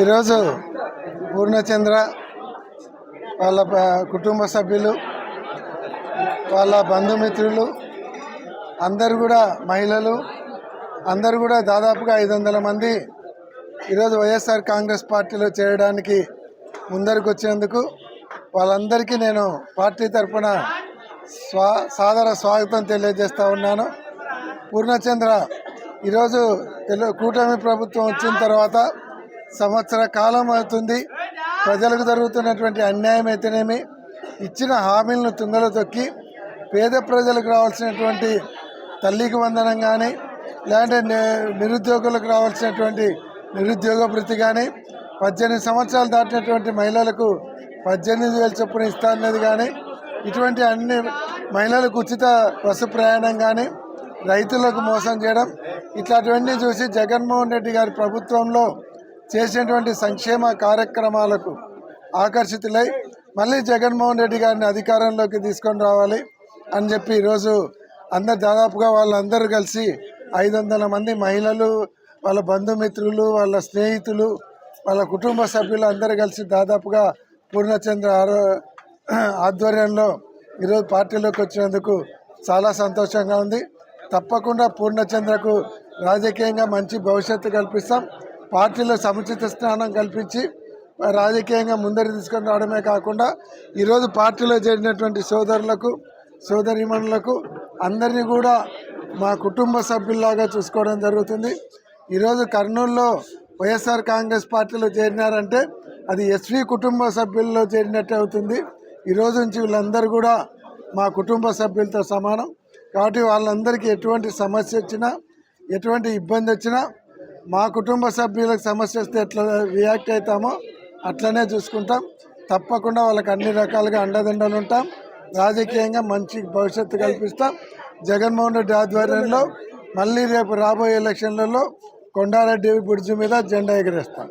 ఈరోజు పూర్ణచంద్ర వాళ్ళ కుటుంబ సభ్యులు వాళ్ళ బంధుమిత్రులు అందరు కూడా మహిళలు అందరు కూడా దాదాపుగా ఐదు వందల మంది ఈరోజు వైఎస్ఆర్ కాంగ్రెస్ పార్టీలో చేరడానికి ముందరకు వచ్చినందుకు వాళ్ళందరికీ నేను పార్టీ తరఫున స్వా సాదర స్వాగతం తెలియజేస్తూ ఉన్నాను. పూర్ణచంద్ర ఈరోజు తెలు కూటమి ప్రభుత్వం వచ్చిన తర్వాత సంవత్సర కాలం అవుతుంది. ప్రజలకు జరుగుతున్నటువంటి అన్యాయం అయితేనేమి ఇచ్చిన హామీలను తుంగలో తొక్కి పేద ప్రజలకు రావాల్సినటువంటి తల్లికి వందనం కానీ లేదంటే నిరుద్యోగులకు రావాల్సినటువంటి నిరుద్యోగ భృతి కానీ పద్దెనిమిది సంవత్సరాలు దాటినటువంటి మహిళలకు పద్దెనిమిది వేల చొప్పున ఇస్తా అన్నది కానీ ఇటువంటి అన్ని మహిళలకు ఉచిత బస్సు ప్రయాణం కానీ రైతులకు మోసం చేయడం ఇట్లాంటివన్నీ చూసి జగన్మోహన్ రెడ్డి గారి ప్రభుత్వంలో చేసినటువంటి సంక్షేమ కార్యక్రమాలకు ఆకర్షితులై మళ్ళీ జగన్మోహన్ రెడ్డి గారిని అధికారంలోకి తీసుకొని రావాలి అని చెప్పి ఈరోజు అందరు దాదాపుగా వాళ్ళందరూ కలిసి ఐదు వందల మంది మహిళలు వాళ్ళ బంధుమిత్రులు వాళ్ళ స్నేహితులు వాళ్ళ కుటుంబ సభ్యులు అందరూ కలిసి దాదాపుగా పూర్ణచంద్ర ఆరో ఆధ్వర్యంలో ఈరోజు పార్టీలోకి వచ్చినందుకు చాలా సంతోషంగా ఉంది. తప్పకుండా పూర్ణచంద్రకు రాజకీయంగా మంచి భవిష్యత్తు కల్పిస్తాం. పార్టీలో సముచిత స్థానం కల్పించి రాజకీయంగా ముందరి తీసుకొని రావడమే కాకుండా ఈరోజు పార్టీలో చేరినటువంటి సోదరులకు సోదరిమణులకు అందరినీ కూడా మా కుటుంబ సభ్యుల్లాగా చూసుకోవడం జరుగుతుంది. ఈరోజు కర్నూలులో వైఎస్ఆర్ కాంగ్రెస్ పార్టీలో చేరినారంటే అది ఎస్వి కుటుంబ సభ్యుల్లో చేరినట్టే అవుతుంది. ఈరోజు నుంచి వీళ్ళందరూ కూడా మా కుటుంబ సభ్యులతో సమానం. కాబట్టి వాళ్ళందరికీ ఎటువంటి సమస్య వచ్చినా ఎటువంటి ఇబ్బంది వచ్చినా మా కుటుంబ సభ్యులకు సమస్య వస్తే ఎట్లా రియాక్ట్ అవుతామో అట్లనే చూసుకుంటాం. తప్పకుండా వాళ్ళకి అన్ని రకాలుగా అండదండలు ఉంటాం. రాజకీయంగా మంచి భవిష్యత్తు కల్పిస్తాం. జగన్మోహన్ రెడ్డి ఆధ్వర్యంలో మళ్ళీ రేపు రాబోయే ఎలక్షన్లలో కొండారెడ్డి బ్రిడ్జి మీద జెండా ఎగరేస్తాం.